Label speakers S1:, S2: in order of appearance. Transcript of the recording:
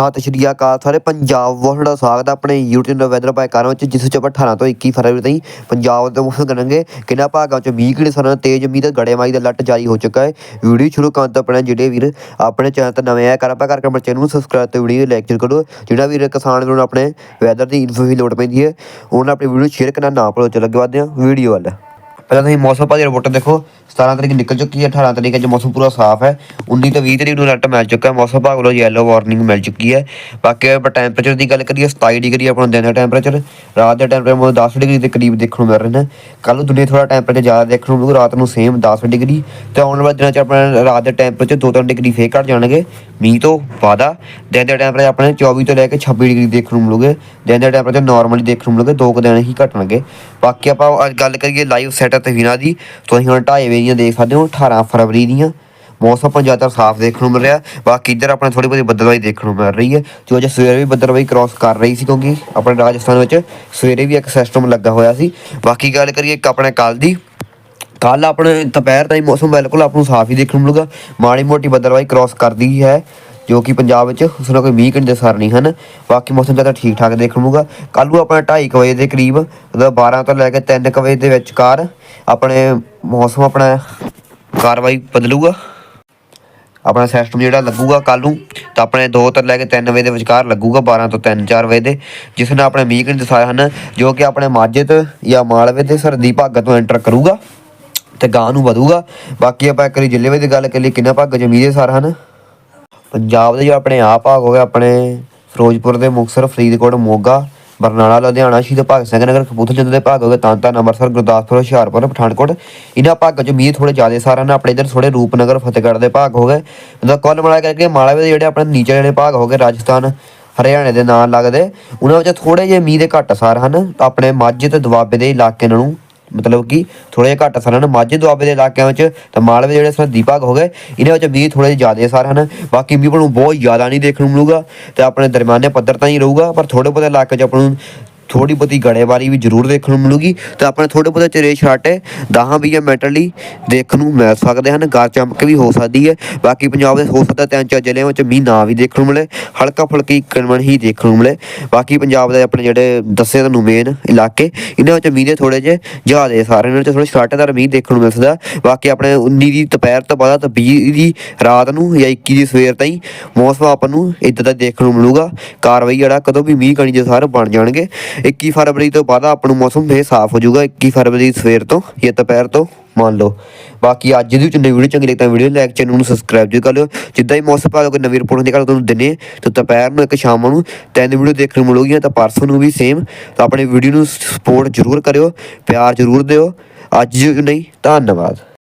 S1: ਸਤਿ ਸ਼੍ਰੀ ਅਕਾਲ ਸਾਰੇ ਪੰਜਾਬ ਬਹੁਤ ਦਾ ਸਵਾਗਤ ਹੈ ਆਪਣੇ YouTube ਚੈਨਲ ਵੈਦਰ ਬਾਈ ਕਾਰਾਂ ਵਿੱਚ, ਜਿਸ ਵਿੱਚ ਆਪਾਂ 18 ਤੋਂ 21 ਫਰਵਰੀ ਤਾਈਂ ਪੰਜਾਬ ਦੇ ਮੌਸਮ ਕਰਾਂਗੇ ਕਿੰਨਾ ਭਾਗਾਂ ਚ ਮੀਂਹ, ਕਿਹੜੇ ਸਾਰਾਂ ਤੇਜ਼ ਮੀਂਹ ਤੇ ਗੜੇਮਾਰੀ ਦਾ ਲੱਟ ਜਾਰੀ ਹੋ ਚੁੱਕਾ ਹੈ। ਵੀਡੀਓ ਸ਼ੁਰੂ ਕਰਨ ਤੋਂ ਪਹਿਲਾਂ ਜਿਹੜੇ ਵੀਰ ਆਪਣੇ ਚੈਨਲ ਤੇ ਨਵੇਂ ਆਏ ਕਰ ਆਪਾਂ ਕਰਕੇ ਆਪਣੇ ਚੈਨਲ ਨੂੰ ਸਬਸਕ੍ਰਾਈਬ ਤੇ ਵੀਡੀਓ ਲੈਕਚਰ ਕਰੋ। ਜਿਹੜਾ ਵੀਰ ਕਿਸਾਨ ਵੀਰ ਨੂੰ ਆਪਣੇ ਵੈਦਰ ਦੀ ਇਨਫੋ ਹੀ ਲੋੜ ਪੈਂਦੀ ਹੈ, ਉਹਨਾਂ ਆਪਣੀ ਵੀਡੀਓ ਸ਼ੇਅਰ ਕਰਨਾ ਨਾ ਭੁੱਲੋ। ਚਲੋ ਅੱਗੇ ਵਧਦੇ ਹਾਂ ਵੀਡੀਓ ਵੱਲ। ਪਹਿਲਾਂ ਤੁਸੀਂ ਮੌਸਮ ਭਾਜੀ ਰਿਪੋਰਟ ਦੇਖੋ 17 ਤਰੀਕ ਨਿਕਲ ਚੁੱਕੀ ਹੈ 18 ਤਰੀਕ ਅੱਜ ਮੌਸਮ ਪੂਰਾ ਸਾਫ਼ ਹੈ 19 ਤੋਂ 20 ਤਰੀਕ ਨੂੰ ਅਲਰਟ ਮਿਲ ਚੁੱਕਾ ਹੈ ਮੌਸਮ ਵਿਭਾਗ ਵੱਲੋਂ ਯੈਲੋ ਵਾਰਨਿੰਗ ਮਿਲ ਚੁੱਕੀ ਹੈ ਬਾਕੀ ਆਪਾਂ ਟੈਂਪਰੇਚਰ ਦੀ ਗੱਲ ਕਰੀਏ 27 ਡਿਗਰੀ ਆਪਣਾ ਦਿਨ ਦਾ ਟੈਂਪਰੇਚਰ ਰਾਤ ਦਾ ਟੈਂਪਰੇਚਰ 10 ਡਿਗਰੀ ਦੇ ਕਰੀਬ ਦੇਖਣ ਨੂੰ ਮਿਲ ਰਿਹਾ ਹੈ ਕੱਲ ਨੂੰ ਦੁਨੀਆ ਥੋੜਾ ਟੈਂਪਰੇਚਰ ਜ਼ਿਆਦਾ ਦੇਖਣ ਨੂੰ ਮਿਲੂ ਰਾਤ ਨੂੰ ਸੇਮ 10 ਡਿਗਰੀ ਤੇ ਆਉਣ ਵਾਲੇ ਦਿਨਾਂ 'ਚ ਆਪਣਾ ਰਾਤ ਦੇ ਟੈਂਪਰੇਚਰ 2-3 ਡਿਗਰੀ ਫੇਰ ਘਟ ਜਾਣਗੇ, ਮੀਂਹ ਤੋਂ ਬਾਅਦਾ ਦਿਨ ਦਾ ਟੈਂਪਰੇਚਰ ਆਪਣੇ 24 ਤੋਂ ਲੈ ਕੇ 26 ਡਿਗਰੀ ਦੇਖਣ ਨੂੰ ਮਿਲੂਗੇ। ਦਿਨ ਦਾ ਟੈਂਪਰੇਚਰ ਨਾਰਮਲੀ ਦੇਖਣ ਨੂੰ ਮਿਲੂਗੇ, ਦੋ ਕੁ ਦਿਨ ਹੀ ਘਟਣਗੇ। ਬਾਕੀ ਆਪਾਂ ਅੱਜ ਗੱਲ ਕਰੀਏ ਲਾਈਵ ਸੈਟਅਪ ਤੇ ਵੀਨਾ ਤੁਸੀਂ ਹੁਣ 2:30 ਵਜੇ ਦੀਆਂ ਦੇਖ ਸਕਦੇ ਹੋ 18 ਫਰਵਰੀ ਦੀਆਂ। ਮੌਸਮ ਆਪਾਂ ਜ਼ਿਆਦਾ ਸਾਫ਼ ਦੇਖਣ ਨੂੰ ਮਿਲ ਰਿਹਾ। ਬਾਕੀ ਇੱਧਰ ਆਪਣੇ ਥੋੜੀ ਬਹੁਤੀ ਬੱਦਲਵਾਈ ਦੇਖਣ ਨੂੰ ਮਿਲ ਰਹੀ ਹੈ। ਜੋ ਅੱਜ ਸਵੇਰੇ ਵੀ ਬੱਦਲਵਾਈ ਕ੍ਰਾਸ ਕਰ ਰਹੀ ਸੀ ਕਿਉਂਕਿ ਆਪਣੇ ਰਾਜਸਥਾਨ ਵਿੱਚ ਸਵੇਰੇ ਵੀ ਇੱਕ ਸਿਸਟਮ ਲੱਗਾ ਹੋਇਆ ਸੀ। ਬਾਕੀ ਗੱਲ ਕਰੀਏ ਇੱਕ ਆਪਣੇ ਕੱਲ ਦੀ। ਕੱਲ ਆਪਣੇ ਦੁਪਹਿਰ ਤਾਈਂ ਮੌਸਮ ਬਿਲਕੁਲ ਆਪ ਨੂੰ ਸਾਫ਼ ਹੀ ਦੇਖਣ ਨੂੰ ਮਿਲੂਗਾ। ਮਾੜੀ ਮੋਟੀ ਬੱਦਲਵਾਈ ਕ੍ਰਾਸ ਕਰਦੀ ਹੈ। ਜੋ ਕਿ ਪੰਜਾਬ ਵਿੱਚ ਉਸ ਨਾਲ ਕੋਈ ਮੀਂਹ ਕਿੰਨੇ ਸਰ ਨਹੀਂ ਹਨ। ਬਾਕੀ ਮੌਸਮ ਜ਼ਿਆਦਾ ਠੀਕ ਠਾਕ ਦੇਖਣ ਨੂੰ ਕੱਲ ਨੂੰ ਆਪਣਾ 2:30 ਵਜੇ ਦੇ ਕਰੀਬ ਮਤਲਬ 12 ਤੋਂ ਲੈ ਕੇ 3 ਵਜੇ ਦੇ ਵਿਚਕਾਰ ਆਪਣੇ ਮੌਸਮ ਆਪਣਾ ਕਾਰਵਾਈ ਬਦਲੂਗਾ। ਆਪਣਾ ਸਿਸਟਮ ਜਿਹੜਾ ਲੱਗੂਗਾ ਕੱਲ ਨੂੰ, ਤਾਂ ਆਪਣੇ 2 ਤੋਂ ਲੈ ਕੇ 3 ਵਜੇ ਦੇ ਵਿਚਕਾਰ ਲੱਗੂਗਾ 12 ਤੋਂ 3 4 ਵਜੇ ਦੇ। ਜਿਸ ਨਾਲ ਆਪਣੇ ਮੀਂਹ ਕਿੰਨੇ ਸਾਰ ਹਨ, ਜੋ ਕਿ ਆਪਣੇ ਮਾਝੇ ਤੋਂ ਜਾਂ ਮਾਲਵੇ ਤੇ ਸਰਦੀ ਭਾਗਾਂ ਤੋਂ ਐਂਟਰ ਕਰੂਗਾ ਤੇ ਗਾਂ ਨੂੰ ਵਧੂਗਾ। ਬਾਕੀ ਆਪਾਂ ਇੱਕ ਵਾਰੀ ਜ਼ਿਲ੍ਹੇ ਵਿੱਚ ਗੱਲ ਕਰੀਏ ਕਿੰਨਾ ਭਾਗ ਜ਼ਮੀਨ ਦੇ ਸਾਰ ਹਨ? ਪੰਜਾਬ ਦੇ ਜੋ ਆਪਣੇ ਆਪ ਭਾਗ ਹੋ ਗਏ, ਆਪਣੇ ਫਿਰੋਜ਼ਪੁਰ ਦੇ ਮੁਕਤਸਰ, ਫਰੀਦਕੋਟ, ਮੋਗਾ, ਬਰਨਾਲਾ, ਲੁਧਿਆਣਾ, ਸ਼ਹੀਦ ਭਗਤ ਸਿੰਘ ਨਗਰ, ਕਪੂਰਥਲਾ ਦੇ ਭਾਗ ਹੋ ਗਏ ਤਾਂਤਾਨ ਅੰਮ੍ਰਿਤਸਰ, ਗੁਰਦਾਸਪੁਰ, ਹੁਸ਼ਿਆਰਪੁਰ, ਪਠਾਨਕੋਟ। ਇਹਨਾਂ ਭਾਗਾਂ 'ਚੋਂ ਮੀਂਹ ਥੋੜੇ ਜ਼ਿਆਦਾ ਸਾਰਿਆਂ ਨੇ ਆਪਣੇ ਇਧਰ ਥੋੜੇ ਰੂਪਨਗਰ, ਫਤਿਹਗੜ੍ਹ ਦੇ ਭਾਗ ਹੋ ਗਏ। ਉਹਦਾ ਕੁੱਲ ਮਿਲਾ ਕਰਕੇ ਮਾਲਵੇ ਦੇ ਜਿਹੜੇ ਆਪਣੇ ਨੀਚੇ ਜਿਹੜੇ ਭਾਗ ਹੋ ਗਏ, ਰਾਜਸਥਾਨ, ਹਰਿਆਣੇ ਦੇ ਨਾਲ ਲੱਗਦੇ। ਉਹਨਾਂ ਵਿੱਚ ਥੋੜੇ ਜਿਹੇ ਮੀਂਹ ਦੇ ਘੱਟ ਸਾਰ ਹਨ। ਆਪਣੇ ਮਾਝੇ ਤੇ ਦੁਆਬੇ ਦੇ ਇਲਾਕੇ ਨੂੰ ਮਤਲਬ ਕਿ ਥੋੜੇ ਜਿਹਾ ਘੱਟ ਸਨ ਮਾਝੇ ਦੁਆਬੇ ਦੇ ਇਲਾਕਿਆਂ ਵਿੱਚ ਤਾਂ ਮਾਲਵੇ ਜਿਹੜੇ ਸਰਦੀ ਭਾਗ ਹੋ ਗਏ। ਇਹਨਾਂ ਵਿੱਚ ਮੀਂਹ ਥੋੜੇ ਜ਼ਿਆਦਾ ਸਾਰ ਹਨ। ਬਾਕੀ ਮੀਂਹ ਨੂੰ ਬਹੁਤ ਜ਼ਿਆਦਾ ਨਹੀਂ ਦੇਖਣ ਨੂੰ ਮਿਲੂਗਾ। ਤੇ ਆਪਣੇ ਦਰਮਿਆਨੇ ਪੱਧਰ ਤਾਂ ਹੀ ਰਹੂਗਾ, ਪਰ ਥੋੜੇ ਬਹੁਤੇ ਇਲਾਕੇ 'ਚ ਆਪਾਂ ਨੂੰ ਥੋੜੀ ਬਹੁਤੀ ਗੜੇਬਾਰੀ ਵੀ ਜ਼ਰੂਰ ਦੇਖਣ ਨੂੰ ਮਿਲੂਗੀ ਤੇ ਆਪਣੇ ਥੋੜੇ ਬਹੁਤੇ ਚਿਹਰੇ ਛਾਟੇ 10 20 ਮਿੰਟ ਲਈ ਦੇਖਣ ਨੂੰ ਮਿਲ ਸਕਦੇ ਹਨ। ਗਰ ਚਮਕ ਵੀ ਹੋ ਸਕਦੀ ਹੈ। ਬਾਕੀ ਪੰਜਾਬ ਦੇ ਹੋ ਸਕਦਾ ਤਿੰਨ ਚਾਰ ਜ਼ਿਲ੍ਹਿਆਂ ਵਿੱਚ ਮੀਂਹ ਨਾ ਵੀ ਦੇਖਣ ਨੂੰ ਮਿਲੇ, ਹਲਕਾ ਫੁਲਕੀ ਕਣਮਣ ਹੀ ਦੇਖਣ ਨੂੰ ਮਿਲੇ। ਬਾਕੀ ਪੰਜਾਬ ਦੇ ਆਪਣੇ ਜਿਹੜੇ ਦੱਸੇ ਤੁਹਾਨੂੰ ਮੇਨ ਇਲਾਕੇ, ਇਹਨਾਂ ਵਿੱਚ ਮੀਂਹ ਦੇ ਥੋੜੇ ਜਿਹੇ ਜ਼ਿਆਦੇ ਸਾਰੇ, ਇਹਨਾਂ ਵਿੱਚ ਥੋੜੇ ਛਾਟੇਦਾਰ ਮੀਂਹ ਦੇਖਣ ਨੂੰ ਮਿਲ ਸਕਦਾ। ਬਾਕੀ ਆਪਣੇ 19 ਦੀ ਦੁਪਹਿਰ ਤੋਂ ਬਾਅਦ ਤਾਂ 20 ਦੀ ਰਾਤ ਨੂੰ ਜਾਂ 21 ਦੀ ਸਵੇਰ ਤਾਈਂ ਮੌਸਮ ਆਪਾਂ ਨੂੰ ਇਦਾਂ ਦਾ ਦੇਖਣ ਨੂੰ ਮਿਲੂਗਾ। ਕਾਰਵਾਈ ਜਿਹੜਾ ਕਦੋਂ ਵੀ ਮੀਂਹ ਕਣੀ ਦੇ ਸਾਰ ਬਣ ਜਾਣਗੇ। 21 ਫਰਵਰੀ ਤੋਂ ਬਾਅਦ ਆਪਾਂ ਨੂੰ ਮੌਸਮ ਫੇਰ ਸਾਫ਼ ਹੋ ਜਾਊਗਾ 21 ਫਰਵਰੀ ਸਵੇਰ ਤੋਂ ਜਾਂ ਦੁਪਹਿਰ ਤੋਂ, ਮੰਨ ਲਓ। ਬਾਕੀ ਅੱਜ ਦੀ ਚੰਗੀ ਵੀਡੀਓ, ਚੰਗੀ ਲੱਗਦਾ ਵੀਡੀਓ ਲਾਈਕ, ਚੈਨਲ ਨੂੰ ਸਬਸਕ੍ਰਾਈਬ ਜੀ ਕਰ ਲਿਓ। ਜਿੱਦਾਂ ਹੀ ਮੌਸਮ ਭਾਗ ਕੋਈ ਨਵੀਂ ਰਿਪੋਰਟ ਹੁੰਦੀ ਕਰ ਤੁਹਾਨੂੰ ਦਿਨੇ ਤੇ ਦੁਪਹਿਰ ਨੂੰ ਇੱਕ ਸ਼ਾਮ ਨੂੰ ਤਿੰਨ ਵੀਡੀਓ ਦੇਖਣ ਨੂੰ ਮਿਲੂਗੀਆਂ, ਤਾਂ ਪਰਸੋਂ ਨੂੰ ਵੀ ਸੇਮ ਤਾਂ ਆਪਣੇ ਵੀਡੀਓ ਨੂੰ ਸਪੋਰਟ ਜ਼ਰੂਰ ਕਰਿਓ, ਪਿਆਰ ਜ਼ਰੂਰ ਦਿਓ। ਅੱਜ ਨਹੀਂ, ਧੰਨਵਾਦ।